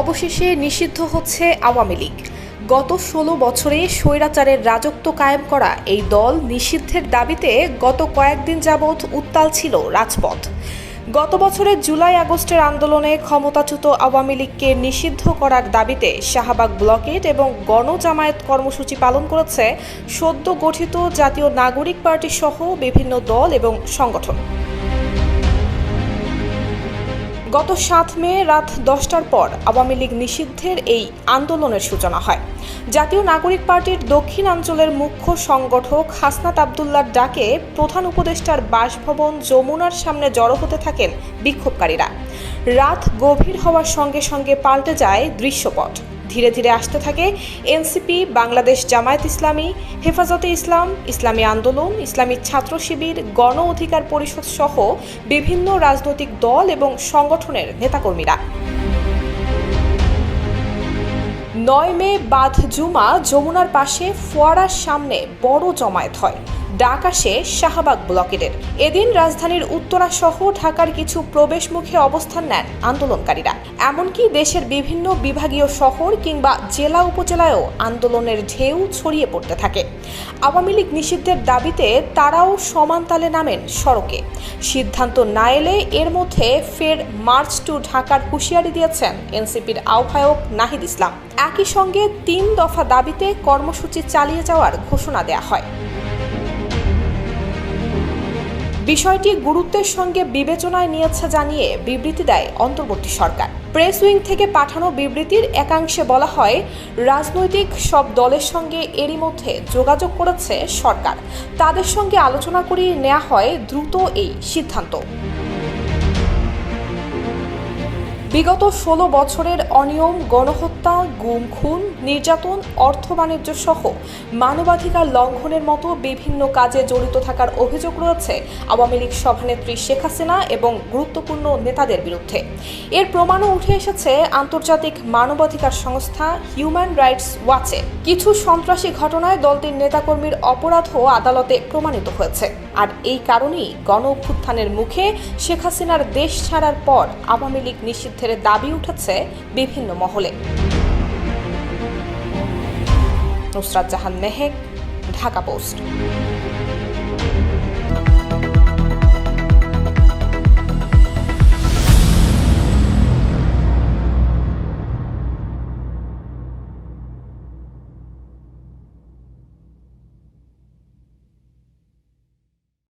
অবশেষে নিষিদ্ধ হচ্ছে আওয়ামী লীগ। গত ষোলো বছরে স্বৈরাচারের রাজত্ব কায়েম করা এই দল নিষিদ্ধের দাবিতে গত কয়েকদিন যাবৎ উত্তাল ছিল রাজপথ। গত বছরের জুলাই আগস্টের আন্দোলনে ক্ষমতাচ্যুত আওয়ামী লীগকে নিষিদ্ধ করার দাবিতে শাহবাগ ব্লকেট এবং গণজামায়াত কর্মসূচি পালন করেছে সদ্য গঠিত জাতীয় নাগরিক পার্টি সহ বিভিন্ন দল এবং সংগঠন। গত সাত মে রাত দশটার পর আওয়ামী লীগ নিষিদ্ধের এই আন্দোলনের সূচনা হয়। জাতীয় নাগরিক পার্টির দক্ষিণাঞ্চলের মুখ্য সংগঠক হাসনাত আবদুল্লার ডাকে প্রধান উপদেষ্টার বাসভবন যমুনার সামনে জড়ো হতে থাকেন বিক্ষোভকারীরা। রাত গভীর হওয়ার সঙ্গে সঙ্গে পাল্টে যায় দৃশ্যপট। ধীরে ধীরে আসতে থাকে এনসিপি, বাংলাদেশ জামায়াত ইসলামী, হেফাজতে ইসলাম, ইসলামী আন্দোলন, ইসলামী ছাত্র শিবির, গণ অধিকার পরিষদ সহ বিভিন্ন রাজনৈতিক দল এবং সংগঠনের নেতাকর্মীরা। নয় মে বাদ জুমা যমুনার পাশে, ফোয়ারার সামনে বড় জমায়েত হয়। ডাক আসে শাহবাগ ব্লকেটের এদিন রাজধানীর উত্তরা সহ ঢাকার কিছু প্রবেশমুখে অবস্থান নেন আন্দোলনকারীরা। এমনকি দেশের বিভিন্ন বিভাগীয় শহর কিংবা জেলা উপজেলায়ও আন্দোলনের ঢেউ ছড়িয়ে পড়তে থাকে। আওয়ামী লীগ নিষিদ্ধের দাবিতে তারাও সমান তালে নামেন সড়কে। সিদ্ধান্ত না এলে এর মধ্যে ফের মার্চ টু ঢাকার হুঁশিয়ারি দিয়েছেন এনসিপির আহ্বায়ক নাহিদ ইসলাম। একই সঙ্গে তিন দফা দাবিতে কর্মসূচি চালিয়ে যাওয়ার ঘোষণা দেয়া হয়। বিষয়টি গুরুত্বের সঙ্গে বিবেচনায় নিয়েছে জানিয়ে বিবৃতি দেয় অন্তর্বর্তী সরকার। প্রেস উইং থেকে পাঠানো বিবৃতির একাংশে বলা হয়, রাজনৈতিক সব দলের সঙ্গে এরই মধ্যে যোগাযোগ করেছে সরকার। তাদের সঙ্গে আলোচনা করিয়ে নেওয়া হয় দ্রুত এই সিদ্ধান্ত। বিগত ষোলো বছরের অনিয়ম, গণহত্যা, গুম, খুন, নির্যাতন, অর্থ বাণিজ্য সহ মানবাধিকার লঙ্ঘনের মতো বিভিন্ন কাজে জড়িত থাকার অভিযোগ রয়েছে আওয়ামী লীগ সভানেত্রী শেখ হাসিনা এবং গুরুত্বপূর্ণ নেতাদের বিরুদ্ধে। এর প্রমাণও উঠে এসেছে আন্তর্জাতিক মানবাধিকার সংস্থা হিউম্যান রাইটস ওয়াচে। কিছু সন্ত্রাসী ঘটনায় দলটির নেতাকর্মীর অপরাধও আদালতে প্রমাণিত হয়েছে। আর এই কারণেই গণ অভ্যুত্থানের মুখে শেখ হাসিনার দেশ ছাড়ার পর আওয়ামী লীগ নিষিদ্ধের দাবি উঠেছে বিভিন্ন মহলে। নুসরাত জাহান মেহেক ঢাকা পোস্ট।